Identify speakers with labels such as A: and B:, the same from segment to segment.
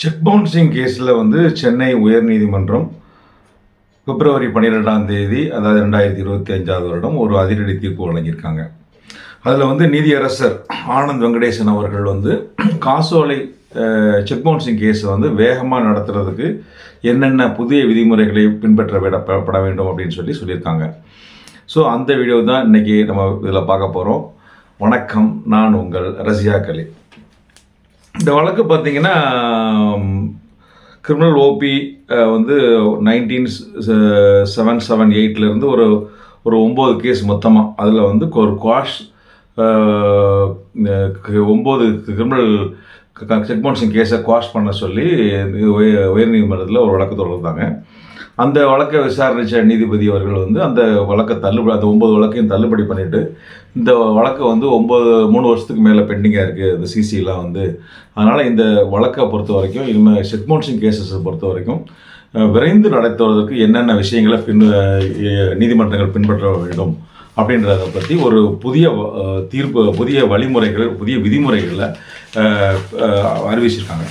A: Check bouncing கேஸில் வந்து சென்னை உயர்நீதிமன்றம் பிப்ரவரி பன்னிரெண்டாம் தேதி அதாவது ரெண்டாயிரத்தி இருபத்தி அஞ்சாவது வருடம் ஒரு அதிரடி தீர்ப்பு வழங்கியிருக்காங்க. அதில் வந்து நீதியரசர் ஆனந்த் வெங்கடேசன் அவர்கள் வந்து காசோலை செக் பவுன்சிங் கேஸை வந்து வேகமாக நடத்துறதுக்கு என்னென்ன புதிய விதிமுறைகளை பின்பற்ற விட- பட வேண்டும் அப்படின்னு சொல்லி சொல்லியிருக்காங்க. ஸோ அந்த வீடியோ தான் இன்றைக்கி நம்ம இதில் பார்க்க போகிறோம் வணக்கம் நான் உங்கள் ரசியா கலி. இந்த வழக்கு பார்த்தீங்கன்னா கிரிமினல் ஓபி வந்து நைன்டீன் செவன் செவன் எயிட்லேருந்து ஒரு ஒரு ஒம்பது கேஸ் மொத்தமாக அதில் வந்து ஒரு குவாஷ் ஒம்பது கிரிமினல் செக் பவுன்சிங் கேஸை குவாஷ் பண்ண சொல்லி உயர் நீதிமன்றத்தில் உயர்நீதிமன்றத்தில் ஒரு வழக்கு தொடர்ந்தாங்க. அந்த வழக்கை விசாரணைச்ச நீதிபதி அவர்கள் வந்து அந்த வழக்கை தள்ளுபடி அந்த ஒம்பது வழக்கையும் தள்ளுபடி பண்ணிவிட்டு இந்த வழக்கு வந்து ஒம்பது மூணு வருஷத்துக்கு மேலே பெண்டிங்காக இருக்குது இந்த சிசிலாம் வந்து. அதனால் இந்த வழக்கை பொறுத்த வரைக்கும் இனிமேல் செக் சிங் கேசஸை பொறுத்த வரைக்கும் விரைந்து நடத்துவதற்கு என்னென்ன விஷயங்களை பின் நீதிமன்றங்கள் பின்பற்ற வேண்டும் அப்படின்றத பற்றி ஒரு புதிய தீர்ப்பு புதிய வழிமுறைகள் புதிய விதிமுறைகளை அறிவிச்சிருக்காங்க.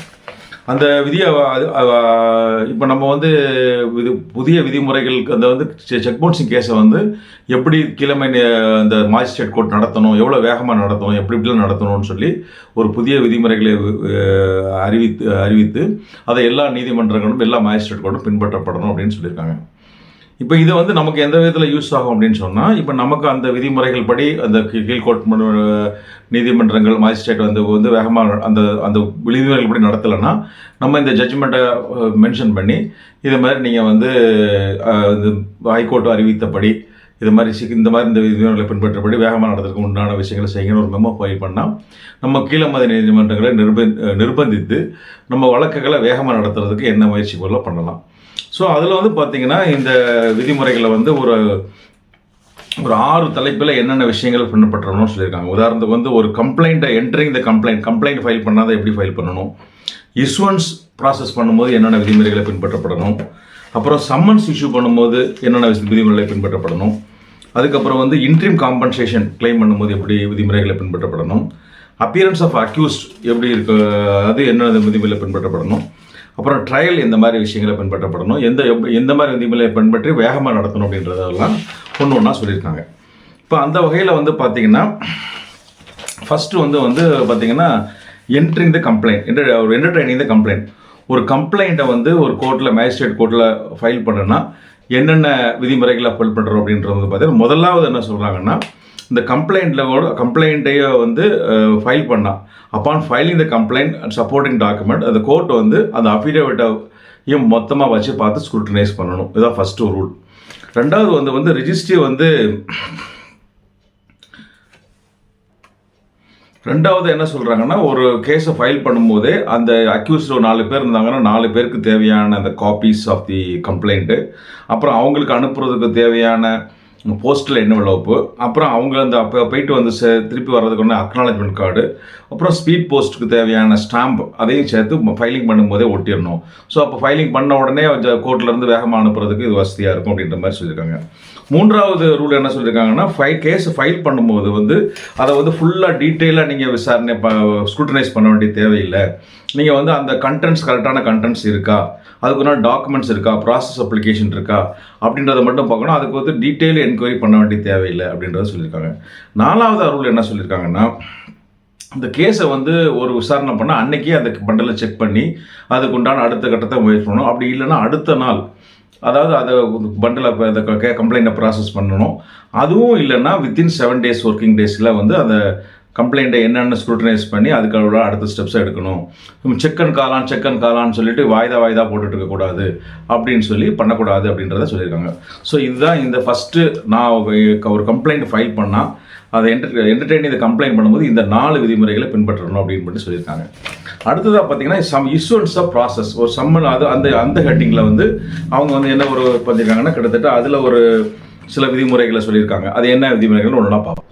A: அந்த விதியை இப்போ நம்ம வந்து இது புதிய விதிமுறைகளுக்கு அந்த வந்து செக் பவுன்சிங் கேஸை வந்து எப்படி கிழமை அந்த மாஜிஸ்ட்ரேட் கோர்ட் நடத்தணும் எவ்வளோ வேகமாக நடத்தணும் எப்படி இப்படிலாம் நடத்தணும்னு சொல்லி ஒரு புதிய விதிமுறைகளை அறிவித்து அறிவித்து அதை எல்லா நீதிமன்றங்களும் எல்லா மாஜிஸ்ட்ரேட் கோர்ட்டும் பின்பற்றப்படணும் அப்படின்னு சொல்லியிருக்காங்க. இப்போ இது வந்து நமக்கு எந்த விதத்தில் யூஸ் ஆகும் அப்படின்னு சொன்னால் இப்போ நமக்கு அந்த விதிமுறைகள் படி அந்த கீ- நீதிமன்றங்கள் மாஜிஸ்ட்ரேட் வந்து வந்து வேகமாக அந்த அந்த விதிமுறைகள் படி நடத்தலைன்னா நம்ம இந்த ஜட்ஜ்மெண்ட்டை மென்ஷன் பண்ணி இது மாதிரி நீங்கள் வந்து இது ஹைகோர்ட் அறிவித்தபடி இது மாதிரி சி இந்த மாதிரி இந்த விதிமுறைகளை பின்பற்றபடி வேகமாக நடத்துறதுக்கு உண்டான விஷயங்களை செய்யணும் ஒரு மெமோ ஃபைல் பண்ணால் நம்ம கீழமத நீதிமன்றங்களை நிர்ப நிர்பந்தித்து நம்ம வழக்குகளை வேகமாக நடத்துறதுக்கு என்ன முயற்சி பண்ணலாம். ஸோ அதில் வந்து பார்த்தீங்கன்னா இந்த விதிமுறைகளை வந்து ஒரு ஒரு ஆறு தலைப்பில் என்னென்ன விஷயங்கள் பின்பற்றணும்னு சொல்லியிருக்காங்க. உதாரணத்துக்கு வந்து ஒரு கம்ப்ளைண்ட்டை entering the complaint complaint file பண்ணாத எப்படி ஃபைல் பண்ணணும்? இஸ்வன்ஸ் ப்ராசஸ் பண்ணும்போது என்னென்ன விதிமுறைகளை பின்பற்றப்படணும்? அப்புறம் சம்மன்ஸ் இஷ்யூ பண்ணும்போது என்னென்ன விதிமுறைகளை பின்பற்றப்படணும்? அதுக்கப்புறம் வந்து இன்ட்ரீம் காம்பன்சேஷன் கிளைம் பண்ணும்போது எப்படி விதிமுறைகளை பின்பற்றப்படணும்? அப்பியரன்ஸ் ஆஃப் அக்யூஸ்ட் எப்படி இருக்க அது என்னென்ன விதிமுறைகளை பின்பற்றப்படணும்? அப்புறம் ட்ரையல் இந்த மாதிரி விஷயங்களை பின்பற்றப்படணும். எந்த எந்த மாதிரி விதிமுறையை பின்பற்றி வேகமாக நடத்தணும் அப்படின்றதெல்லாம் ஒன்று ஒன்றா சொல்லியிருக்காங்க. இப்போ அந்த வகையில் வந்து பார்த்தீங்கன்னா ஃபஸ்ட்டு வந்து வந்து பார்த்தீங்கன்னா என்ட்ரிங் த கம்ப்ளைண்ட் ஒரு என்டர்டைனிங் த கம்ப்ளைண்ட் ஒரு கம்ப்ளைண்ட்டை வந்து ஒரு கோர்ட்டில் மேஜிஸ்ட்ரேட் கோர்ட்டில் ஃபைல் பண்ணுன்னா என்னென்ன விதிமுறைகளை ஃபைல் பண்ணுறோம் அப்படின்றது வந்து பார்த்தீங்கன்னா முதலாவது என்ன சொல்கிறாங்கன்னா இந்த கம்ப்ளைண்ட்டில் கூட கம்ப்ளைண்ட்டையே வந்து ஃபைல் பண்ணால் upon filing the complaint and supporting document அந்த கோர்ட் வந்து அந்த அஃபிடேவிட்டையும் மொத்தமாக வச்சு பார்த்து ஸ்க்ரூட்டனைஸ் பண்ணணும். இதுதான் ஃபஸ்ட்டு ரூல் ரெண்டாவது வந்து வந்து ரிஜிஸ்ட்ரி வந்து ரெண்டாவது என்ன சொல்கிறாங்கன்னா ஒரு கேஸை ஃபைல் பண்ணும்போதே அந்த அக்யூஸ்ட் ஒரு நாலு பேர் இருந்தாங்கன்னா நாலு பேருக்கு தேவையான அந்த காப்பீஸ் ஆஃப் தி கம்ப்ளைண்ட்டு அப்புறம் அவங்களுக்கு அனுப்புறதுக்கு தேவையான போஸ்ட்டில் என்ன விளவப்பு? அப்புறம் அவங்க அந்த அப்போ போயிட்டு வந்து சே திருப்பி வர்றதுக்கு ஒன்று அக்னாலஜ்மெண்ட் கார்டு அப்புறம் ஸ்பீட் போஸ்ட்டுக்கு தேவையான ஸ்டாம்ப் அதையும் சேர்த்து ஃபைலிங் பண்ணும்போதே ஒட்டிடணும். ஸோ அப்போ ஃபைலிங் பண்ண உடனே கோர்ட்லேருந்து வேகமாக அனுப்புறதுக்கு இது வசதியாக இருக்கும் அப்படின்ற மாதிரி சொல்லியிருக்காங்க. மூன்றாவது ரூல் என்ன சொல்லியிருக்காங்கன்னா ஃபை கேஸ் ஃபைல் பண்ணும்போது வந்து அதை வந்து ஃபுல்லாக டீட்டெயிலாக நீங்கள் விசாரணை ஸ்க்ரூட்டனைஸ் பண்ண வேண்டிய தேவையில்லை. நீங்கள் வந்து அந்த கண்டென்ட்ஸ் கரெக்டான கண்டென்ட்ஸ் இருக்கா? அதுக்குன்னா டாக்குமெண்ட்ஸ் இருக்கா? ப்ராசஸ் அப்ளிகேஷன் இருக்கா? அப்படின்றத மட்டும் பார்க்கணும். அதுக்கு வந்து டீட்டெயில் என்கொயரி பண்ண வேண்டிய தேவையில்லை அப்படின்றத சொல்லியிருக்காங்க. நாலாவது அருள் என்ன சொல்லியிருக்காங்கன்னா இந்த கேஸை வந்து ஒரு விசாரணை பண்ணால் அன்றைக்கே அந்த பண்டலை செக் பண்ணி அதுக்கு உண்டான அடுத்த கட்டத்தை முயற்சி பண்ணணும். அப்படி இல்லைன்னா அடுத்த நாள் அதாவது அதை பண்டில் அந்த கம்ப்ளைண்ட்டை ப்ராசஸ் பண்ணணும். அதுவும் இல்லைன்னா வித்தின் செவன் டேஸ் ஒர்க்கிங் டேஸில் வந்து அந்த கம்ப்ளைண்ட்டை என்னென்ன ஸ்க்ரூட்டனைஸ் பண்ணி அதுக்கு அடுத்த ஸ்டெப்ஸ் எடுக்கணும். செக் அண்ட் காலான் செக் அண்ட் காலான்னு சொல்லிட்டு வாய்தா வாய்தா போட்டுட்டு இருக்கக்கூடாது அப்படின்னு சொல்லி பண்ணக்கூடாது அப்படின்றத சொல்லியிருக்காங்க. ஸோ இதுதான் இந்த ஃபஸ்ட்டு நான் ஒரு கம்ப்ளைண்ட் ஃபைல் பண்ணால் அதை என்டர் என்டர்டெயின் இதை கம்ப்ளைண்ட் பண்ணும்போது இந்த நாலு விதிமுறைகளை பின்பற்றணும் அப்படின்னு மட்டும் சொல்லியிருக்காங்க. அடுத்ததாக பார்த்தீங்கன்னா சம் இஷ்யூன்ஸ் ஆஃப் ப்ராசஸ் ஒரு சம்மன் அது அந்த அந்த ஹெட்டிங்கில் வந்து அவங்க வந்து என்ன ஒரு பண்ணியிருக்காங்கன்னா கிட்டத்தட்ட அதில் ஒரு சில விதிமுறைகளை சொல்லியிருக்காங்க. அது என்ன விதிமுறைகள்னு ஒன்றா பார்ப்போம்.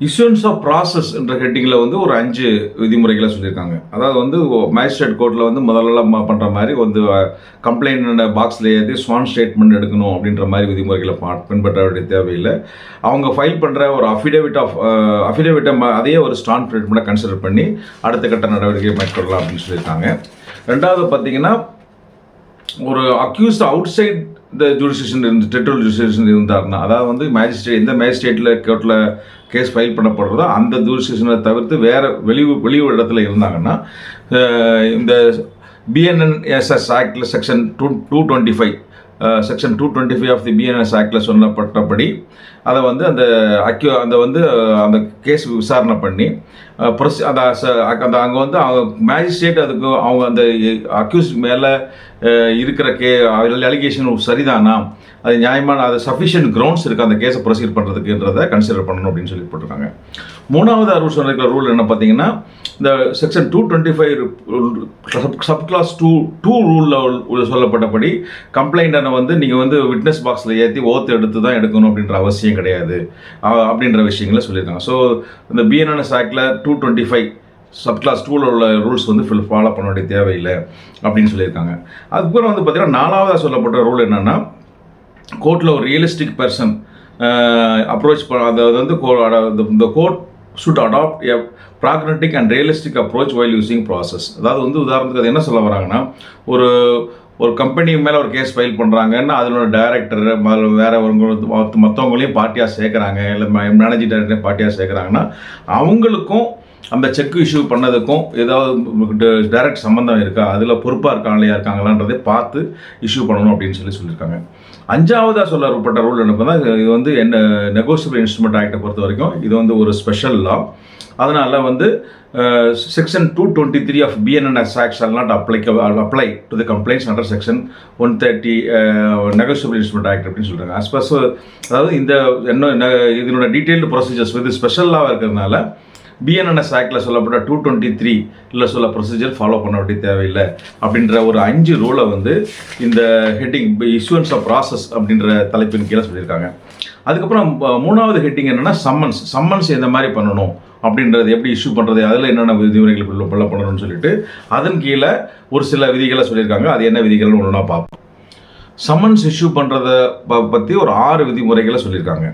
A: இஷ்யூன்ஸ் ஆஃப் ப்ராசஸ் என்ற ஹெட்டிங்கில் வந்து ஒரு அஞ்சு விதிமுறைகளை சொல்லியிருக்காங்க. அதாவது வந்து மேஜிஸ்ட்ரேட் கோர்ட்டில் வந்து முதல்ல பண்ணுற மாதிரி வந்து கம்ப்ளைண்ட் பாக்ஸில் ஏற்றி ஸ்வான் ஸ்டேட்மெண்ட் எடுக்கணும் அப்படின்ற மாதிரி விதிமுறைகளை பா- பின்பற்ற வேண்டிய தேவையில்லை. அவங்க ஃபைல் பண்ணுற ஒரு அஃபிடேவிட் ஆஃப் அஃபிடேவிட்டை அதையே ஒரு ஸ்டான் ஸ்டேட்மெண்ட்டை கன்சிடர் பண்ணி அடுத்த கட்ட நடவடிக்கை மேற்கொள்ளலாம் அப்படின்னு சொல்லியிருக்காங்க. ரெண்டாவது பார்த்தீங்கன்னா ஒரு அக்யூஸ்ட் அவுட் சைட் இந்த ஜுடிஷியேஷன் இருந்து டெட்ரோல் ஜுடிஷியேஷன் இருந்தாருன்னா அதாவது வந்து மேஜிஸ்ட்ரேட் எந்த மேஜிஸ்ட்ரேட்டில் கோர்ட்டில் கேஸ் ஃபைல் பண்ணப்படுறதோ அந்த ஜுடிஷியேஷனை தவிர்த்து வேறு வெளி வெளியூர் இடத்துல இருந்தாங்கன்னா இந்த பிஎன்என்எஸ்எஸ் ஆக்டில் section two two twenty five section two twenty five of the BNS ஆக்டில் சொல்லப்பட்டபடி அதை வந்து அந்த அக்யூ அந்த வந்து அந்த கேஸ் விசாரணை பண்ணி ப்ரொசி அந்த அந்த அங்கே வந்து அவங்க மேஜிஸ்ட்ரேட் அதுக்கு அவங்க அந்த அக்யூஸ் மேலே இருக்கிற கே அலிகேஷன் சரிதானா? அது நியாயமான அது சஃபிஷியன்ட் கிரவுண்ட்ஸ் இருக்குது அந்த கேஸை ப்ரொசீட் பண்ணுறதுக்குன்றதை கன்சிடர் பண்ணணும் அப்படின்னு சொல்லி போட்டிருக்காங்க. மூணாவது ரூல் சொல்லிருக்கிற ரூல் என்ன பார்த்தீங்கன்னா இந்த section two twenty five sub clause two two ரூலில் சொல்லப்பட்டபடி கம்ப்ளைண்ட்டை வந்து நீங்கள் வந்து விட்னஸ் பாக்ஸில் ஏற்றி ஓத்து எடுத்து தான் எடுக்கணும் அப்படின்ற அவசியம் கிடையாது. அப்படின்ற விஷயங்களை சொல்லியிருக்காங்க. ஸோ இந்த பிஎன்என்எஸ் ஆக்டில் two twenty five sub clause டூவில் உள்ள ரூல்ஸ் வந்து ஃபில் ஃபாலோ பண்ண வேண்டிய தேவையில்லை அப்படின்னு சொல்லியிருக்காங்க. அதுக்கப்புறம் வந்து பார்த்தீங்கன்னா நாலாவதாக சொல்லப்பட்ட ரூல் என்னென்னா கோர்ட்டில் ஒரு ரியலிஸ்டிக் பர்சன் அப்ரோச் அதாவது வந்து இந்த court should adopt a pragmatic and realistic approach while using process அதாவது வந்து உதாரணத்துக்கு அது என்ன சொல்ல வராங்கன்னா ஒரு ஒரு கம்பெனி மேலே ஒரு கேஸ் ஃபைல் பண்ணுறாங்கன்னா அதில் ஒரு டைரக்டர் வேற மற்றவங்களையும் பார்ட்டியாக சேர்க்குறாங்க இல்லை மேனேஜிங் டைரக்டர் பார்ட்டியாக சேர்க்குறாங்கன்னா அவங்களுக்கும் அந்த செக் இஷ்யூ பண்ணதுக்கும் ஏதாவது டைரக்ட் சம்மந்தம் இருக்கா? அதில் பொறுப்பாக இருக்காங்களா இருக்காங்களான்றதை பார்த்து இஷ்யூ பண்ணணும் அப்படின்னு சொல்லி சொல்லியிருக்காங்க. அஞ்சாவதாக சொல்லப்பட்ட ரூல் என்ன பண்ணால் இது வந்து என்ன நெகோசியபிள் இன்ஸ்ட்ருமெண்ட் ஆக்டை பொறுத்த வரைக்கும் இது வந்து ஒரு ஸ்பெஷல் லா அதனால் வந்து section two twenty three of BNNS act shall not apply apply to the complaints under section one thirty negotiable instrument act அப்படின்னு சொல்கிறாங்க அஸ்பஸ் அதாவது இந்த என்ன இதனோட டீட்டெயில்டு ப்ரொசீஜர்ஸ் வந்து ஸ்பெஷல் லாவாக இருக்கிறதுனால பிஎன்என்எஸ் ஆக்டில் சொல்லப்பட்ட டூ டுவெண்ட்டி த்ரீ இல்லை சொல்ல ப்ரொசீஜர் ஃபாலோ பண்ண வேண்டிய தேவையில்லை அப்படின்ற ஒரு அஞ்சு ரூலை வந்து இந்த ஹெட்டிங் இஷ்யூன்ஸ் ஆஃப் ப்ராசஸ் அப்படின்ற தலைப்பின் கீழே சொல்லியிருக்காங்க. அதுக்கப்புறம் மூணாவது ஹெட்டிங் என்னென்னா சம்மன்ஸ் சம்மன்ஸ் எந்த மாதிரி பண்ணணும்? அப்படின்றது எப்படி இஷ்யூ பண்ணுறது அதில் என்னென்ன விதிமுறைகள் பண்ணணும்னு சொல்லிட்டு அதன் கீழே ஒரு சில விதிகளை சொல்லியிருக்காங்க. அது என்ன விதிகள்னு ஒன்றுனா பார்ப்போம். சம்மன்ஸ் இஷ்யூ பண்ணுறத ப பற்றி ஒரு ஆறு விதிமுறைகளை சொல்லியிருக்காங்க.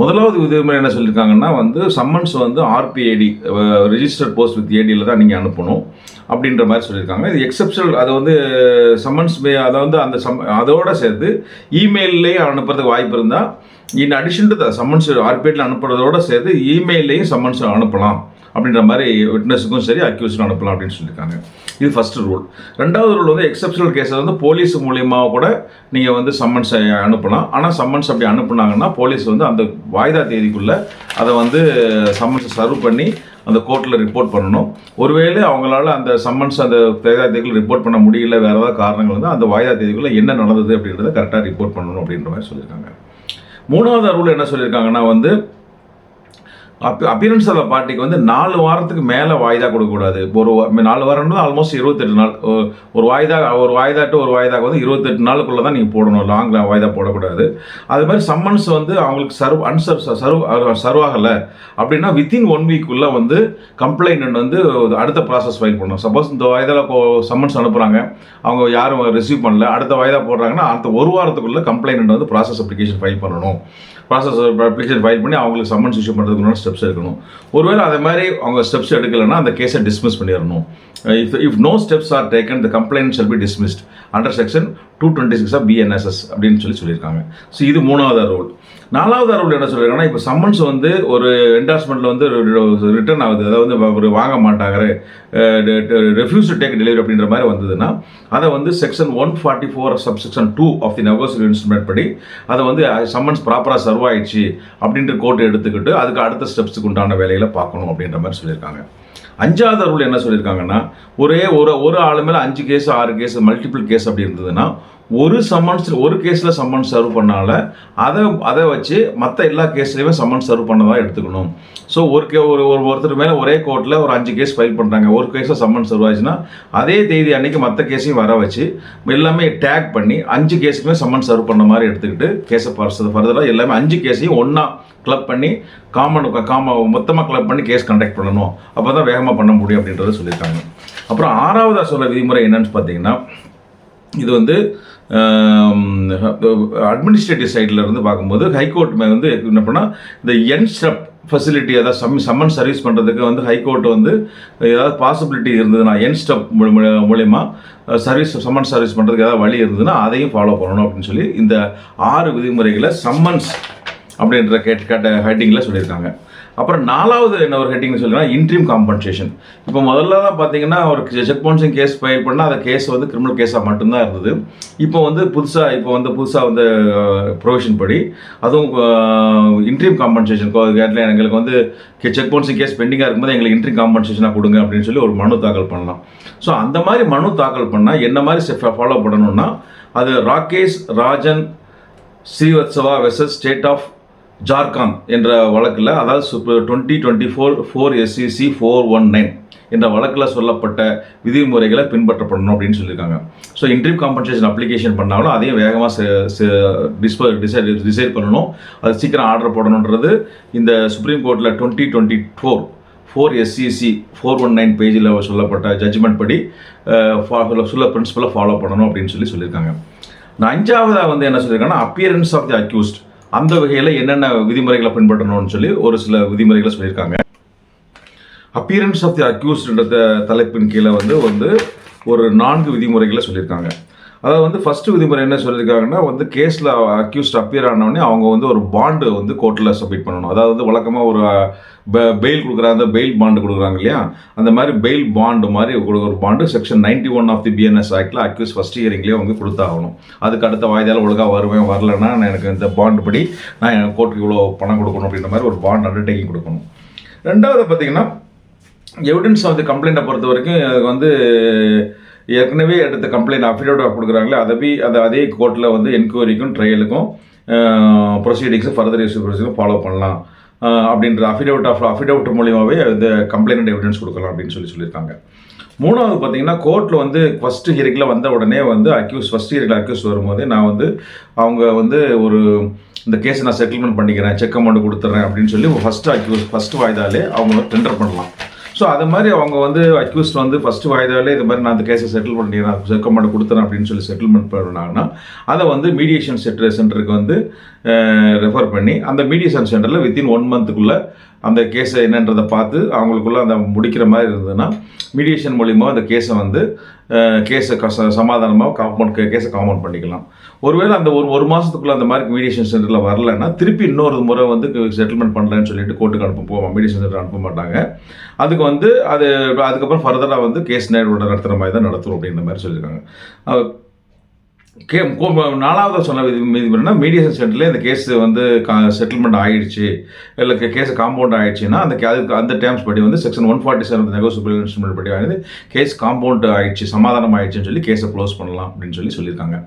A: முதலாவது விதிமுறை என்ன சொல்லியிருக்காங்கன்னா வந்து சம்மன்ஸ் வந்து ஆர்பிஐடி ரிஜிஸ்டர்ட் போஸ்ட் வித் ஏடியில் தான் நீங்கள் அனுப்பணும் அப்படின்ற மாதிரி சொல்லியிருக்காங்க. இது எக்ஸப்ஷனல் அது வந்து சம்மன்ஸ் அதை வந்து அந்த சம் அதோடு சேர்த்து இமெயில்லையும் அனுப்புறதுக்கு வாய்ப்பு இருந்தால் in addition to the summons ஆர்பிஐடியில் அனுப்புறதோட சேர்த்து இமெயிலையும் சம்மன்ஸ் அனுப்பலாம். அப்படின்ற மாதிரி விட்னஸுக்கும் சரி அக்யூஸ்க்கும் அனுப்பலாம் அப்படின்னு சொல்லியிருக்காங்க. இது ஃபஸ்ட்டு ரூல் ரெண்டாவது ரூல் வந்து எக்ஸப்ஷனல் கேஸில் வந்து போலீஸ் மூலியமாக கூட நீங்கள் வந்து சம்மன்ஸ் அனுப்பலாம். ஆனால் சம்மன்ஸ் அப்படி அனுப்புனாங்கன்னா போலீஸ் வந்து அந்த வாய்தா தேதிக்குள்ளே அதை வந்து சம்மன்ஸை சர்வ் பண்ணி அந்த கோர்ட்டில் ரிப்போர்ட் பண்ணணும். ஒருவேளை அவங்களால அந்த சம்மன்ஸ் அந்த வாய்தா தேதிக்குள்ள ரிப்போர்ட் பண்ண முடியல வேறு ஏதாவது காரணங்கள் வந்து அந்த வாய்தா தேதிக்குள்ளே என்ன நடந்தது அப்படின்றத கரெக்டாக ரிப்போர்ட் பண்ணணும் அப்படின்ற மாதிரி சொல்லியிருக்காங்க. மூணாவது ரூல் என்ன சொல்லியிருக்காங்கன்னா வந்து அப் அப்பியரன்ஸ் ஆஃப் பார்ட்டிக்கு வந்து நாலு வாரத்துக்கு மேலே வாய்தா கொடுக்கக்கூடாது ஒரு நாலு வாரம்னு ஆல்மோஸ்ட் இருபத்தெட்டு நாள் ஒரு வாய்தா ஒரு வாய்தா டு ஒரு வாய்தாக்கு வந்து இருபத்தெட்டு நாளுக்குள்ளே தான் நீங்கள் போடணும். லாங்கில் வாய்தா போடக்கூடாது. அது மாதிரி சம்மன்ஸ் வந்து அவங்களுக்கு சர்வ் அன்சர்வ் சர்வ் சர்வ் ஆகலை அப்படின்னா வித்தின் ஒன் வீக்குள்ளே வந்து கம்ப்ளைண்ட் வந்து அடுத்த ப்ராசஸ் ஃபைல் பண்ணணும். சப்போஸ் இந்த வாய்தாவில் சம்மன்ஸ் அனுப்புகிறாங்க அவங்க யாரும் ரிசீவ் பண்ணல அடுத்த வாய்தா போடுறாங்கன்னா அடுத்த ஒரு வாரத்துக்குள்ளே கம்ப்ளைண்ட் வந்து ப்ராசஸ் அப்ளிகேஷன் ஃபைல் பண்ணணும். ப்ராசஸ் அப்ளிகேஷன் ஃபைல் பண்ணி அவங்களுக்கு சம்மன்ஸ் இஷ்யூ பண்ணுறதுக்கு ஸ்டெப்ஸ் எடுக்கணும் ஒருவேளை அதே மாதிரி அவங்க ஸ்டெப்ஸ் எடுக்கலைன்னா அந்த கேஸை டிஸ்மிஸ் பண்ணிடணும். If if no steps are taken the complaint shall be dismissed under section two twenty six of BNSS அப்படின்னு சொல்லி சொல்லியிருக்காங்க. ஸோ இது மூணாவது ரூல் நாலாவது ரூல் என்ன சொல்லியிருக்காங்கன்னா இப்போ சம்மன்ஸ் வந்து ஒரு என்டார்ஸ்மெண்ட்டில் வந்து ரிட்டர்ன் ஆகுது. அதாவது ஒரு வாங்க மாட்டாங்கிற ரெஃப்யூஸ் டு டேக் டெலிவரி அப்படின்ற மாதிரி வந்ததுன்னா அதை வந்து section one forty four sub section two of the negotiable instrument படி அதை வந்து சம்மன்ஸ் ப்ராப்பராக சர்வ் ஆயிடுச்சு அப்படின்ற கோர்ட் எடுத்துக்கிட்டு அதுக்கு அடுத்த ஸ்டெப்ஸுக்கு உண்டான வேலைகளை பார்க்கணும் அப்படின்ற மாதிரி சொல்லியிருக்காங்க. அஞ்சாவது ரூல் என்ன சொல்லியிருக்காங்கன்னா ஒரே ஒரு ஒரு ஆளு மேலே அஞ்சு கேஸ் ஆறு கேஸ் மல்டிபிள் கேஸ் அப்படி இருந்ததுன்னா ஒரு சம்மன்ஸ் ஒரு கேஸில் சம்மன் சர்வ் பண்ணால அதை அதை வச்சு மற்ற எல்லா கேஸ்லையுமே சம்மன் சர்வ் பண்ணதாக எடுத்துக்கணும். ஸோ ஒரு கே ஒரு ஒரு ஒருத்தர் மேலே ஒரே கோர்ட்டில் ஒரு அஞ்சு கேஸ் ஃபைல் பண்ணுறாங்க ஒரு கேஸை சம்மன் சர்வ் அதே தேதி அன்னைக்கு மற்ற கேஸையும் வர வச்சு எல்லாமே டேக் பண்ணி அஞ்சு கேஸுக்குமே சம்மன் சர்வ் பண்ண மாதிரி எடுத்துக்கிட்டு கேஸை ஃபர்தராக எல்லாமே அஞ்சு கேஸையும் ஒன்றா கிளப் பண்ணி காமன் காம மொத்தமாக கிளப் பண்ணி கேஸ் கண்டக்ட் பண்ணணும். அப்போ தான் வேகமாக பண்ண முடியும் அப்படின்றத சொல்லியிருக்காங்க. அப்புறம் ஆறாவதாக சொல்ல விதிமுறை என்னன்னு பார்த்தீங்கன்னா இது வந்து அட்மினிஸ்ட்ரேட்டிவ் சைடில் இருந்து பார்க்கும்போது ஹைகோர்ட் வந்து என்ன பண்ணால் இந்த என் ஃபெசிலிட்டி அதாவது சம் சம்மன் சர்வீஸ் பண்ணுறதுக்கு வந்து ஹைகோர்ட் வந்து ஏதாவது பாசிபிலிட்டி இருந்ததுன்னா என் ஸ்டெப் மூலயமா சர்வீஸ் சம்மன் சர்வீஸ் பண்ணுறதுக்கு ஏதாவது வழி இருந்ததுன்னா அதையும் ஃபாலோ பண்ணணும் அப்படின்னு சொல்லி இந்த ஆறு விதிமுறைகளை சம்மன்ஸ் அப்படின்ற கேட் கேட்ட ஹெட்டிங்கில் சொல்லியிருக்காங்க. அப்புறம் நாலாவது என்ன ஒரு ஹெட்டிங் சொல்லினா இன்ட்ரீம் காம்பன்சேஷன் இப்போ முதல்ல தான் பார்த்தீங்கன்னா ஒரு செக் பவுன்சிங் கேஸ் ஃபைல் பண்ணால் அந்த கேஸ் வந்து கிரிமினல் கேஸாக மட்டும்தான் இருந்தது. இப்போ வந்து புதுசாக இப்போ வந்து புதுசாக வந்து ப்ரொவிஷன் படி அதுவும் இன்ட்ரீம் காம்பன்சேஷன் கேட்டில் எங்களுக்கு வந்து செக் பவுன்சிங் கேஸ் பெண்டிங்காக இருக்கும்போது எங்களுக்கு இன்ட்ரீம் காம்பன்சேஷனாக கொடுங்க அப்படின்னு சொல்லி ஒரு மனு தாக்கல் பண்ணலாம். ஸோ அந்த மாதிரி மனு தாக்கல் பண்ணால் என்ன மாதிரி ஃபாலோ பண்ணணும்னா அது Rakesh Rajan Srivastava versus state of Jharkhand என்ற வழக்கில் அதாவது twenty twenty four four SCC four one nine என்ற வழக்கில் சொல்லப்பட்ட விதிமுறைகளை பின்பற்றப்படணும் அப்படின்னு சொல்லியிருக்காங்க. ஸோ இன்ட்ரீம் காம்பன்சேஷன் அப்ளிகேஷன் பண்ணாலும் அதையும் வேகமாக டிஸ்ப டிசைட் டிசைட் பண்ணணும். அது சீக்கிரம் ஆர்டர் போடணுன்றது இந்த சுப்ரீம் கோர்ட்டில் twenty twenty four four SCC four one nine பேஜில் சொல்லப்பட்ட ஜட்ஜ்மெண்ட் படி சொல்ல பிரின்சிபலை ஃபாலோ பண்ணணும் அப்படின்னு சொல்லி சொல்லியிருக்காங்க. நான் அஞ்சாவதாக வந்து என்ன சொல்லியிருக்காங்கன்னா அப்பியரன்ஸ் ஆஃப் தி அக்யூஸ்ட் அந்த வகையில் என்னென்ன விதிமுறைகளை பின்பற்றணும்னு சொல்லி ஒரு சில விதிமுறைகளை சொல்லியிருக்காங்க. அப்பியரன்ஸ் ஆஃப் தி அக்யூஸ்டுன்ற தலைப்பின் கீழே வந்து வந்து ஒரு நான்கு விதிமுறைகளை சொல்லியிருக்காங்க. அதாவது வந்து ஃபஸ்ட்டு விதிமுறை என்ன சொல்லியிருக்காங்கன்னா வந்து கேஸில் அக்யூஸ்ட் அப்பியர் ஆனவொடனே அவங்க வந்து ஒரு பாண்டு வந்து கோர்ட்டில் சப்மிட் பண்ணணும். அதாவது வந்து வழக்கமாக ஒரு பெயில் கொடுக்குறாங்க பெயில் பாண்டு கொடுக்குறாங்க இல்லையா? அந்த மாதிரி பெயில் பாண்டு மாதிரி ஒரு bond section ninety one of the BNS ஆக்டில் அக்யூஸ் ஃபஸ்ட் இயரிங்லேயே வந்து கொடுத்தாகணும். அதுக்கு அடுத்த வாய்தால் ஒழுங்காக வருவேன் வரலன்னா நான் எனக்கு இந்த பாண்டு படி நான் எனக்கு கோர்ட்டுக்கு இவ்வளோ பணம் கொடுக்கணும் அப்படின்ற மாதிரி ஒரு பாண்ட் அண்டர்டேக்கிங் கொடுக்கணும். ரெண்டாவது பார்த்தீங்கன்னா எவிடன்ஸ் வந்து கம்ப்ளைண்ட்டை பொறுத்த வரைக்கும் வந்து ஏற்கனவே எடுத்த கம்ப்ளைண்ட் அஃபிடேவிட் கொடுக்குறாங்களே அதை போய் அதை அதே கோர்ட்டில் வந்து என்கொயரிக்கும் ட்ரையலுக்கும் ப்ரொசீடிங்ஸும் ஃபர்தர் ப்ரொசீடிங்ஸும் ஃபாலோ பண்ணலாம். அப்படின்ற அஃபிடேவிட் ஆஃப் அஃபிடேவிட் மூலியமாகவே இந்த கம்ப்ளைண்ட் எவிடன்ஸ் கொடுக்கலாம் அப்படின்னு சொல்லி சொல்லியிருக்காங்க. மூணாவது பார்த்தீங்கன்னா கோர்ட்டில் வந்து ஃபஸ்ட் ஹியரிங்கில் வந்த உடனே வந்து அக்யூஸ் ஃபஸ்ட் ஹியரிங்கில் அக்யூஸ் வரும்போது நான் வந்து அவங்க வந்து ஒரு இந்த கேஸை நான் செட்டில்மெண்ட் பண்ணிக்கிறேன் செக் அமௌண்ட் கொடுத்துட்றேன் அப்படின்னு சொல்லி ஃபஸ்ட்டு அக்யூஸ் ஃபஸ்ட்டு வாய்தாலே அவங்க டெண்டர் பண்ணலாம். ஸோ அது மாதிரி அவங்க வந்து அக்யூஸ்ட் வந்து ஃபஸ்ட்டு வாய்தாவில் இது மாதிரி நான் அந்த கேஸை செட்டில் பண்ணிடுறேன் செக்கமெண்ட் கொடுத்துறேன் அப்படின்னு சொல்லி செட்டில்மெண்ட் பண்ணாங்கன்னா அதை வந்து மீடியேஷன் சென்டர் சென்டருக்கு வந்து ரெஃபர் பண்ணி அந்த மீடியேஷன் சென்டரில் வித்தின் ஒன் மந்த்துக்குள்ளே அந்த கேஸை என்னன்றதை பார்த்து அவங்களுக்குள்ள அந்த முடிக்கிற மாதிரி இருந்ததுன்னா மீடியேஷன் மூலிமா அந்த கேஸை வந்து கேஸை கச சமாதானமாக காம்பவுண்ட் கேஸை காம்பவுண்ட் பண்ணிக்கலாம். ஒருவேளை அந்த ஒரு ஒரு மாதத்துக்குள்ளே அந்த மாதிரி மீடியேஷன் சென்டரில் வரலன்னா திருப்பி இன்னொரு முறை வந்து செட்டில்மெண்ட் பண்ணுறேன்னு சொல்லிட்டு கோர்ட்டுக்கு அனுப்ப போவோம் மீடியேஷன் சென்டர் அனுப்ப மாட்டாங்க. அதுக்கு வந்து அது அதுக்கப்புறம் ஃபர்தராக வந்து கேஸ் நேரோட நடத்துகிற மாதிரி தான் நடத்துகிறோம் அப்படின்ற மாதிரி சொல்லியிருக்காங்க கே நாலாவது சொன்ன இது என்னன்னா மீடியேஷன் சென்டரில் இந்த கேஸ் வந்து கா செட்டில்மெண்ட் ஆகிடுச்சு இல்லை கேஸ் காம்பவுண்ட் ஆகிடுச்சுன்னா அந்த அதுக்கு அந்த டேர்ம்ஸ் படி வந்து section one forty seven negotiable instrument படி ஆகிடுது கேஸ் காம்பவுண்ட் ஆகிடுச்சு சமாதானம் ஆகிடுச்சுன்னு சொல்லி கேஸை க்ளோஸ் பண்ணலாம் அப்படின்னு சொல்லி சொல்லியிருக்காங்க.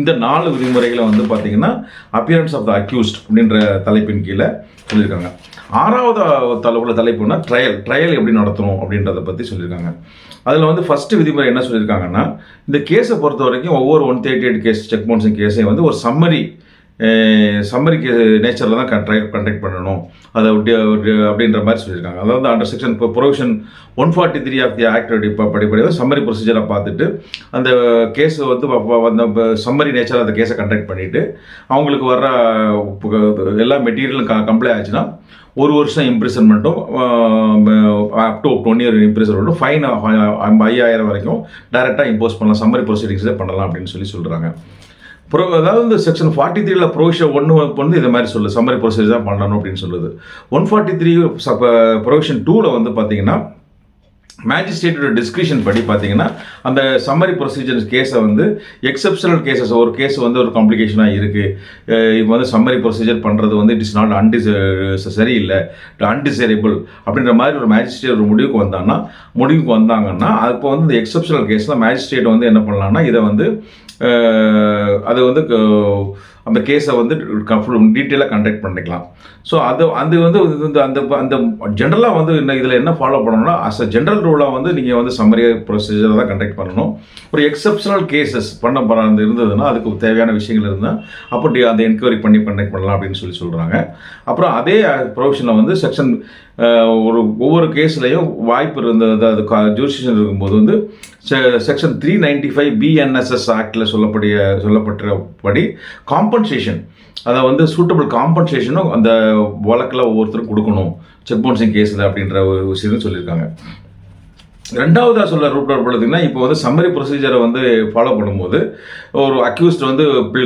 A: இந்த நாலு விதிமுறைகளை வந்து பார்த்தீங்கன்னா அப்பியரன்ஸ் ஆஃப் த அக்யூஸ்ட் அப்படின்ற தலைப்பின் கீழே சொல்லியிருக்காங்க. ஆறாவது தலைப்புள்ள தலைப்புனா ட்ரையல் ட்ரையல் எப்படி நடத்தணும் அப்படின்றத பற்றி சொல்லியிருக்காங்க. அதில் வந்து ஃபஸ்ட்டு விதிமுறை என்ன சொல்லியிருக்காங்கன்னா இந்த கேஸை பொறுத்த வரைக்கும் ஒவ்வொரு one thirty eight case cheque bouncing கேஸையும் வந்து ஒரு சம்மரி சம்மரிக்கு நேச்சரில் தான் கண்ட்ராக்ட் கண்டக்ட் பண்ணணும். அதை அப்படின்ற மாதிரி சொல்லியிருக்காங்க. அதாவது அண்டர் செக்ஷன் இப்போ provision one forty three of the act இப்போ படிப்படி சம்மரி ப்ரொசீஜரை பார்த்துட்டு அந்த கேஸ் வந்து அந்த சம்மரி நேச்சரில் அந்த கேஸை கண்டக்ட் பண்ணிவிட்டு அவங்களுக்கு வர்ற எல்லா மெட்டீரியலும் க கம்ப்ளைண்ட் ஆச்சுன்னா ஒரு வருஷம் இம்ப்ரிசன்மெண்ட்டும் அப் டு ஒன் இயர் இம்ப்ரிசன்மெண்ட்டும் ஃபைன் ஐயாயிரம் வரைக்கும் டைரெக்டாக இம்போஸ் பண்ணலாம் சம்மரி ப்ரொசீடிங்ஸே பண்ணலாம் அப்படின்னு சொல்லி சொல்கிறாங்க ப்ரோ அதாவது இந்த செக்ஷன் ஃபார்ட்டி த்ரீல ப்ரொவிஷன் ஒன்று வந்து இதை மாதிரி சொல்லுது சம்மரி ப்ரொசீஜர் தான் பண்ணணும் அப்படின்னு சொல்லுது. ஒன் ஃபார்ட்டி த்ரீ ப்ரொவிஷன் டூவில் வந்து பார்த்தீங்கன்னா மேஜிஸ்ட்ரேட்டோட டிஸ்கிரிஷன் படி பார்த்தீங்கன்னா அந்த சம்மரி ப்ரொசீஜர் கேஸை வந்து எக்ஸப்ஷனல் கேசஸ் ஒரு கேஸ் வந்து ஒரு காம்ப்ளிகேஷனாக இருக்குது இப்போ வந்து சம்மரி ப்ரொசீஜர் பண்ணுறது வந்து இட் இஸ் நாட் அன்டிஸ் சரியில்லை அன்டிசைரபிள் அப்படின்ற மாதிரி ஒரு மேஜிஸ்ட்ரேட் ஒரு முடிவுக்கு வந்தாங்கன்னா முடிவுக்கு வந்தாங்கன்னா அப்போ வந்து இந்த எக்ஸப்ஷனல் கேஸில் மேஜிஸ்ட்ரேட் வந்து என்ன பண்ணலாம்னா இதை வந்து அது வந்து அந்த கேஸை வந்து டீட்டெயிலாக கண்டக்ட் பண்ணிக்கலாம். ஸோ அது அது வந்து இந்த அந்த அந்த ஜென்ரலாக வந்து என்ன இதில் என்ன ஃபாலோ பண்ணணும்னா அஸ் அ ஜென்ரல் ரூலாக வந்து நீங்கள் வந்து சம்மரியாக ப்ரொசீஜர் தான் கண்டக்ட் பண்ணணும். ஒரு எக்ஸப்ஷனல் கேசஸ் பண்ண போகிற இருந்ததுன்னா அதுக்கு தேவையான விஷயங்கள் இருந்தால் அப்படி அந்த என்கொயரி பண்ணி கண்டக்ட் பண்ணலாம் அப்படின்னு சொல்லி சொல்கிறாங்க அப்புறம் அதே ப்ரொவிஷனில் வந்து செக்ஷன் ஒரு ஒவ்வொரு கேஸ்லேயும் வாய்ப்பு இருந்தது அது ஜூரிஷன் இருக்கும்போது வந்து section three ninety five BNSS ஆக்டில் சொல்லப்படிய சொல்லப்பட்டபடி காம்பன்சேஷன் அதை வந்து சூட்டபிள் காம்பன்சேஷனும் அந்த வழக்கில் ஒவ்வொருத்தரும் கொடுக்கணும். செக் பவுன்சிங் கேஸில் அப்படின்ற ஒரு விஷயம் சொல்லியிருக்காங்க. ரெண்டாவதாக சொல்ல ரூட் பார்த்தீங்கன்னா இப்போ வந்து சம்மரி ப்ரொசீஜரை வந்து ஃபாலோ பண்ணும்போது ஒரு அக்யூஸ்ட் வந்து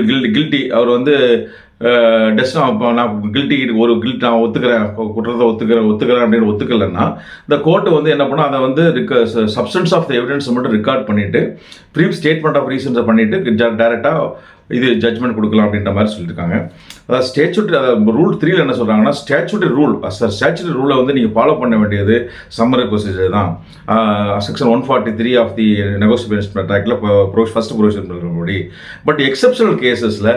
A: கில்டி கில்ட்டி அவர் வந்து டெஸ்ட் நான் கில்ட்டி ஒரு கில்ட் நான் ஒத்துக்கிறேன். குற்றத்தை ஒத்துக்கிறேன் ஒத்துக்கிறேன் அப்படின்னு ஒத்துக்கலைன்னா இந்த கோர்ட்டு வந்து என்ன பண்ணால் அதை வந்து சப்ஸ்டன்ஸ் ஆஃப் த எவிடன்ஸ் மட்டும் ரெக்கார்ட் பண்ணிவிட்டு ப்ரீஃப் ஸ்டேட்மெண்ட் ஆஃப் ரீசன்ஸை பண்ணிவிட்டு டேரெக்டாக இது ஜட்மெண்ட் கொடுக்கலாம் அப்படின்ற மாதிரி சொல்லியிருக்காங்க. அதாவது ஸ்டேச்சுரி ரூல் த்ரீல என்ன சொல்கிறாங்கன்னா ஸ்டேச்சுரி ரூல் சார் ஸ்டேச்சுரி ரூலை வந்து நீங்கள் ஃபாலோ பண்ண வேண்டியது சம்மரி ப்ரொசீஜர் தான். Section one forty three of the negotiation ஆக்டில் ப்ரொ ஃபஸ்ட் ப்ரொவிஷன் படி பட் எக்ஸப்ஷனல் கேசஸில்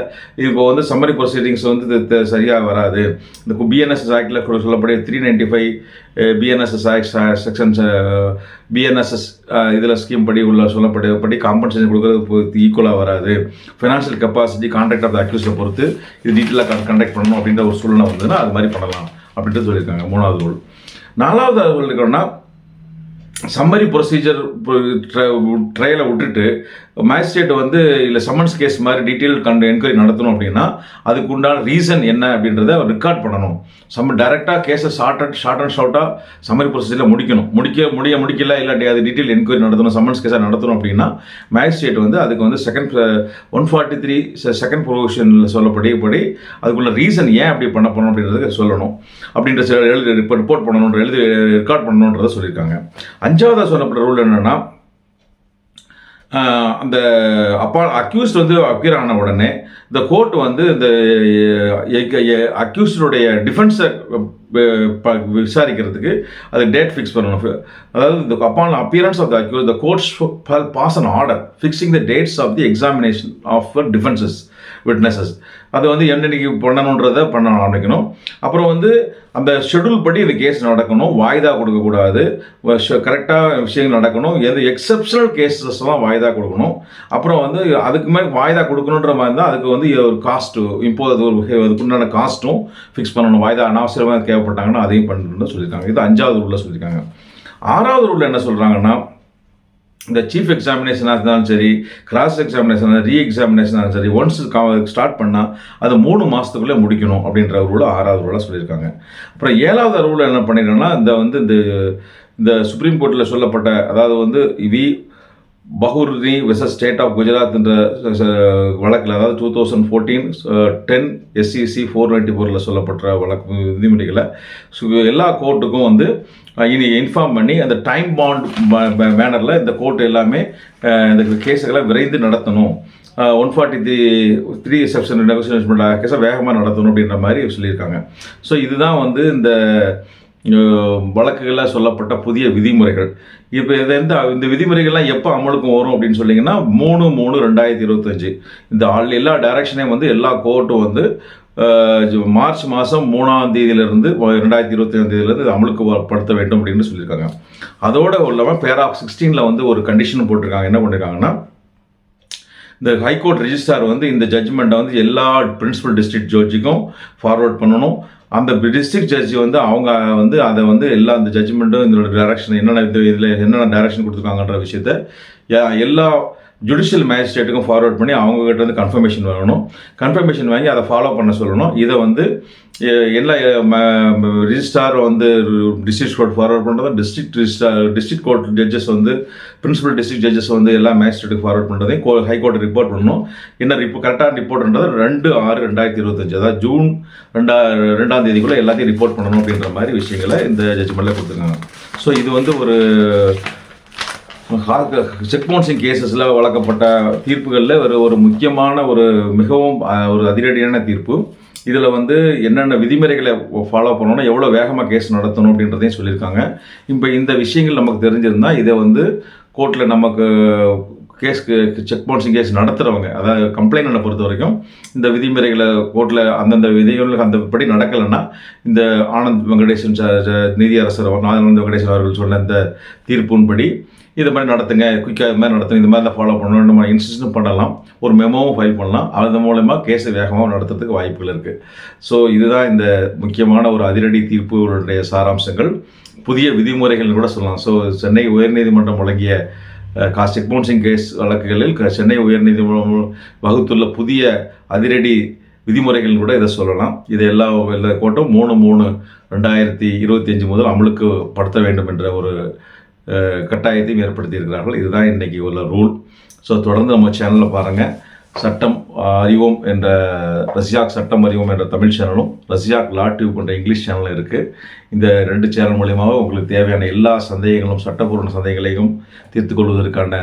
A: இப்போ வந்து சம்மரி ப்ரொசீடிங்ஸ் வந்து சரியாக வராது. இந்த பிஎன்எஸ் ஆக்டில் சொல்லப்படிய three ninety five BNSS act sections BNSS இதில் ஸ்கீம் படி உள்ள சொல்லப்பட்ட படி காம்பன்சேஷன் கொடுக்குறது ஈக்குவலாக வராது. ஃபினான்ஷியல் கெப்பாசிட்டி கான்ட்ராக்ட் ஆஃப் அக்யூஸை பொறுத்து இது டீட்டெயிலாக கண்டக்ட் பண்ணணும் அப்படின்ற ஒரு சூழ்நிலை வந்ததுன்னா அது மாதிரி பண்ணலாம். அப்படின்ட்டு சொல்லியிருக்காங்க. மூணாவது ரூல் நாலாவது இருக்கணும்னா சம்மரி ப்ரொசீஜர் ட்ரையலை விட்டுட்டு மேஜிஸ்ட்ரேட் வந்து இல்லை சம்மன்ஸ் கேஸ் மாதிரி டீட்டெயில் கண்டு என்கொயரி நடத்தணும் அப்படின்னா அதுக்கு உண்டான ரீசன் என்ன அப்படின்றத ரெக்கார்ட் பண்ணணும். சம் டேரெக்டாக கேஸை ஷார்ட் அண்ட் ஷார்ட் அண்ட் ஷார்ட்டாக சம்மரி ப்ரொசீஜரில் முடிக்கணும். முடிக்க முடிய முடிக்கல இல்லாட்டி அது டீட்டெயில் என்கொயரி நடத்தணும் சம்மன்ஸ் கேஸாக நடத்தணும் அப்படின்னா மேஜிஸ்ட்ரேட் வந்து அதுக்கு வந்து second one forty three second ப்ரொவிஷனில் சொல்லப்படியபடி அதுக்குள்ள ரீசன் ஏன் அப்படி பண்ண போகணும் அப்படின்றத சொல்லணும். அப்படின்ற எழுதி ரிப்போர்ட் பண்ணணுன்ற எழுதி ரெக்கார்ட் பண்ணணுன்றதை சொல்லியிருக்காங்க. அஞ்சாவதாக சொல்லப்பட்ட ரூல் என்னென்னா அந்த அப்பா அக்யூஸ்ட் வந்து அப்பியர் ஆன உடனே இந்த கோர்ட் வந்து இந்த அக்யூஸ்டுடைய டிஃபென்ஸை விசாரிக்கிறதுக்கு அது டேட் ஃபிக்ஸ் பண்ணணும். அதாவது இந்த upon appearance of the accuse the courts pass an order fixing the dates of the examination of defence's witnesses அது வந்து என்னன்னைக்கு பண்ணணுன்றதை பண்ண ஆரம்பிக்கணும். அப்புறம் வந்து அந்த ஷெடியூல் படி இந்த கேஸ் நடக்கணும். வாய்தா கொடுக்கக்கூடாது. கரெக்டாக விஷயங்கள் நடக்கணும். எந்த எக்ஸப்ஷனல் கேசஸ்லாம் வாய்தா கொடுக்கணும். அப்புறம் வந்து அதுக்கு மேலே வாய்தா கொடுக்கணுன்ற மாதிரி இருந்தால் அதுக்கு வந்து ஒரு காஸ்ட்டு இப்போ அது ஒரு அதுக்குண்டான காஸ்ட்டும் ஃபிக்ஸ் பண்ணணும். வாய்தா அனாவசியமாக தேவைப்பட்டாங்கன்னா அதையும் பண்ணணும்னு சொல்லியிருக்காங்க. இது அஞ்சாவது ரூலில் சொல்லியிருக்காங்க. ஆறாவது ரூலில் என்ன சொல்கிறாங்கன்னா இந்த சீஃப் எக்ஸாமினேஷனாக இருந்தாலும் சரி கிராஸ் எக்ஸாமினேஷன் ரீ எக்ஸாமினேஷனாக சரி ஒன்ஸ் ஸ்டார்ட் பண்ணால் அது மூணு மாதத்துக்குள்ளே முடிக்கணும் அப்படின்ற ரூலை ஆறாவது ரூலாக சொல்லியிருக்காங்க. அப்புறம் ஏழாவது ரூலில் என்ன பண்ணிருக்கோன்னா இந்த வந்து இந்த இந்த சுப்ரீம் கோர்ட்டில் சொல்லப்பட்ட அதாவது வந்து வி பஹுர்னி வெசஸ் ஸ்டேட் ஆஃப் குஜராத்ன்ற வழக்கில் அதாவது two thousand fourteen ten SCC four twenty ஃபோரில் சொல்லப்பட்ட வழக்கு விதிமுறைகளை எல்லா கோர்ட்டுக்கும் வந்து இனி இன்ஃபார்ம் பண்ணி அந்த டைம் பாண்ட் மேனரில் இந்த கோர்ட் எல்லாமே இந்த கேஸுகளை விரைந்து நடத்தணும். One forty three three section negotiation கேஸை வேகமாக நடத்தணும் அப்படின்ற மாதிரி சொல்லியிருக்காங்க. ஸோ இதுதான் வந்து இந்த வழக்குகளில் சொல்லப்பட்ட புதிய விதிமுறைகள். இப்போ இது எந்த இந்த விதிமுறைகள்லாம் எப்போ அமலுக்கு வரும் அப்படின்னு சொன்னீங்கன்னா மூணு மூணு ரெண்டாயிரத்தி இருபத்தஞ்சு. இந்த ஆல் எல்லா டைரக்ஷனையும் வந்து எல்லா கோர்ட்டும் வந்து மார்ச் மாதம் மூணாம் தேதியிலிருந்து ரெண்டாயிரத்தி இருபத்தி அஞ்சாம் தேதியிலிருந்து அமலுக்கு படுத்த வேண்டும் அப்படின்னு சொல்லியிருக்காங்க. அதோட இல்லாமல் பேரா சிக்ஸ்டீனில் வந்து ஒரு கண்டிஷன் போட்டிருக்காங்க. என்ன பண்ணியிருக்காங்கன்னா இந்த ஹைகோர்ட் ரிஜிஸ்டார் வந்து இந்த ஜட்ஜ்மெண்ட்டை வந்து எல்லா பிரின்சிபல் டிஸ்ட்ரிக்ட் ஜட்ஜுக்கும் ஃபார்வர்ட் பண்ணணும். அந்த டிஸ்ட்ரிக்ட் ஜட்ஜி வந்து அவங்க வந்து அதை வந்து எல்லா அந்த ஜட்ஜ்மெண்ட்டும் இதோட டைரக்ஷன் என்னென்ன இது இதில் என்னென்ன டைரக்ஷன் கொடுத்துருக்காங்கன்ற விஷயத்த எல்லா ஜுடிஷியல் மேஜிஸ்ட்ரேட்டுக்கும் ஃபார்வர்ட் பண்ணி அவங்ககிட்ட வந்து கன்ஃபர்மேஷன் வரணும் கன்ஃபர்மேஷன் வாங்கி அதை ஃபாலோ பண்ண சொல்லணும். இதை வந்து எல்லா ரிஜிஸ்டார் வந்து டிஸ்ட்ரிக்ட் கோர்ட் ஃபார்வர்ட் பண்ணுறதும் district registrar district court judges வந்து பிரின்சிபல் டிஸ்ட்ரிக்ட் ஜட்ஜஸ் வந்து எல்லா மேஜிஸ்ட்ரேட்டுக்கு ஃபார்வர்ட் பண்ணுறதையும் கோ ஹைகோர்ட் ரிப்போர்ட் பண்ணணும். என்ன ரிப்போ கரெக்டாக ரிப்போர்ட்ன்றது ரெண்டு ஆறு ரெண்டாயிரத்தி இருபத்தஞ்சு. அதாவது ஜூன் ரெண்டா ரெண்டாம் தேதிக்குள்ளே எல்லாத்தையும் ரிப்போர்ட் பண்ணணும் அப்படின்ற மாதிரி விஷயங்களை இந்த ஜட்ஜ்மெண்ட்டில் கொடுத்துருக்காங்க. ஸோ இது வந்து ஒரு செக் பவுன்சிங் கேசஸில் வழங்கப்பட்ட தீர்ப்புகளில் ஒரு ஒரு முக்கியமான ஒரு மிகவும் ஒரு அதிரடியான தீர்ப்பு. இதில் வந்து என்னென்ன விதிமுறைகளை ஃபாலோ பண்ணணும் எவ்வளோ வேகமாக கேஸ் நடத்தணும் அப்படின்றதையும் சொல்லியிருக்காங்க. இப்போ இந்த விஷயங்கள் நமக்கு தெரிஞ்சிருந்தால் இதை வந்து கோர்ட்டில் நமக்கு கேஸ் செக் பவுன்சிங் கேஸ் நடத்துகிறவங்க அதாவது கம்ப்ளைண்ட் பொறுத்த வரைக்கும் இந்த விதிமுறைகளை கோர்ட்டில் அந்தந்த விதிகளுக்கு அந்த படி நடக்கலைன்னா இந்த ஆனந்த் வெங்கடேசன் ச- நீதியரசர் ஆனந்த் வெங்கடேசன் அவர்கள் சொன்ன இந்த தீர்ப்பின்படி இது மாதிரி நடத்துங்க குயிக்காக இது மாதிரி நடத்துங்க இந்த மாதிரி தான் ஃபாலோ பண்ணணும் நம்ம இன்சிஸ்டும் பண்ணலாம். ஒரு மெமோவும் ஃபைல் பண்ணலாம். அது மூலயமா கேஸை வேகமாக நடத்துறதுக்கு வாய்ப்புகள் இருக்குது ஸோ இதுதான் இந்த முக்கியமான ஒரு அதிரடி தீர்ப்புகளுடைய சாராம்சங்கள். புதிய விதிமுறைகள்னு கூட சொல்லலாம். ஸோ சென்னை உயர்நீதிமன்றம் வழங்கிய காஸ்ட் பவுன்சிங் கேஸ் வழக்குகளில் க- சென்னை உயர்நீதிமன்றம் வகுத்துள்ள புதிய அதிரடி விதிமுறைகள் கூட இதை சொல்லலாம். இது எல்லா எல்லா கோட்டும் மூணு மூணு ரெண்டாயிரத்தி இருபத்தி அஞ்சு முதல் அமலுக்கு படுத்த வேண்டும் என்ற ஒரு கட்டாயத்தையும் ஏற்படுத்தியிருக்கிறார்கள். இதுதான் இன்றைக்கி உள்ள ரூல் ஸோ தொடர்ந்து நம்ம சேனலில் பாருங்கள் சட்டம் அறிவோம் என்ற ரஷ்யாக் சட்டம் அறிவோம் என்ற தமிழ் சேனலும் ரஷ்யாக் லா டியூப் என்ற இங்கிலீஷ் சேனலும் இருக்குது இந்த ரெண்டு சேனல் மூலியமாக உங்களுக்கு தேவையான எல்லா சந்தேகங்களும் சட்டப்பூர்வ சந்தேகங்களையும் தீர்த்து கொள்வதற்கான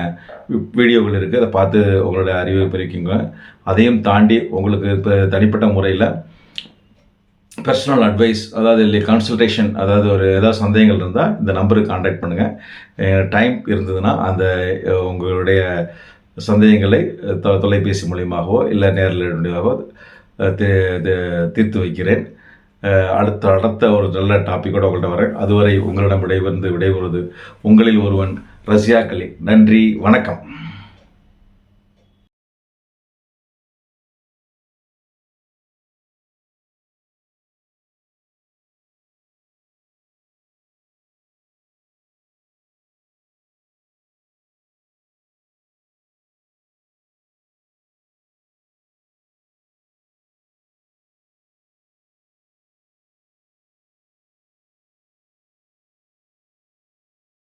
A: வீடியோக்கள் வீடியோகள் இருக்குது அதை பார்த்து உங்களுடைய அறிவை பெருக்கிங்க அதையும் தாண்டி உங்களுக்கு இப்போ தனிப்பட்ட முறையில் பர்சனல் அட்வைஸ் அதாவது இல்லை கன்சல்டேஷன் அதாவது ஒரு ஏதாவது சந்தேகங்கள் இருந்தால் இந்த நம்பருக்கு காண்டாக்ட் பண்ணுங்கள் டைம் இருந்ததுன்னா அந்த உங்களுடைய சந்தேகங்களை தொ- தொலைபேசி மூலியமாகவோ இல்லை நேரில் மூலியமாகவோ தீர்த்து வைக்கிறேன். அடுத்த அடுத்த ஒரு நல்ல டாப்பிக்கோடு உங்கள்கிட்ட வரேன். அதுவரை உங்களிடம் விடைபெறுந்து விடைபெறுவது உங்களில் ஒருவன் ரஷ்யா கலி நன்றி வணக்கம்.